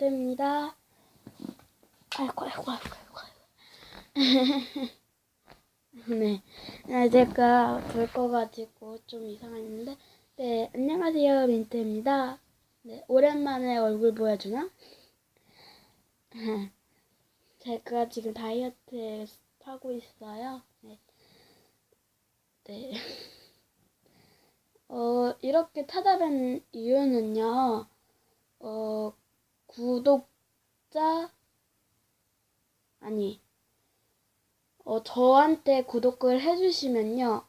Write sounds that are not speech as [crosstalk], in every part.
민트입니다. 아이고, 아이고, 아이고, 아이고. [laughs] 네. 네, 제가 볼 거 가지고 좀 이상했는데. 네, 안녕하세요. 민트입니다. 네, 오랜만에 얼굴 보여주나? [laughs] 제가 지금 다이어트 하고 있어요. 네. 네. [laughs] 어, 이렇게 찾아뵌 이유는요, 어, 구독자, 아니, 어, 저한테 구독을 해주시면요,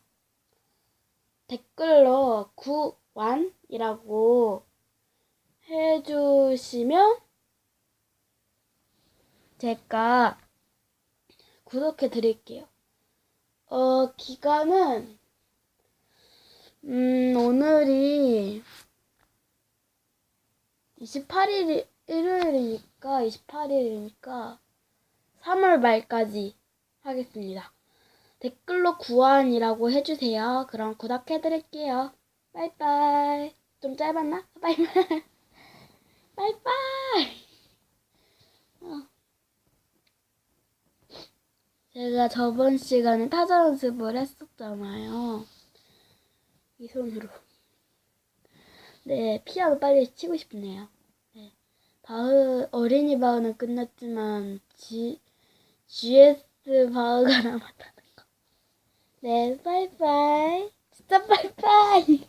댓글로 구완이라고 해주시면, 제가 구독해 드릴게요. 어, 기간은, 음, 오늘이 28일, 일요일이니까, 28일이니까, 3월 말까지 하겠습니다. 댓글로 구원이라고 해주세요. 그럼 구독해드릴게요. 빠이빠이. 좀 짧았나? 빠이빠이. 빠이빠이. [laughs] 어. 제가 저번 시간에 타자 연습을 했었잖아요. 이 손으로. 네, 피아노 빨리 치고 싶네요. 네. 바흐, 어린이 바흐는 끝났지만, G, GS 바흐가 [laughs] 남았다는 거. 네, 빠이빠이. 진짜 빠이빠이.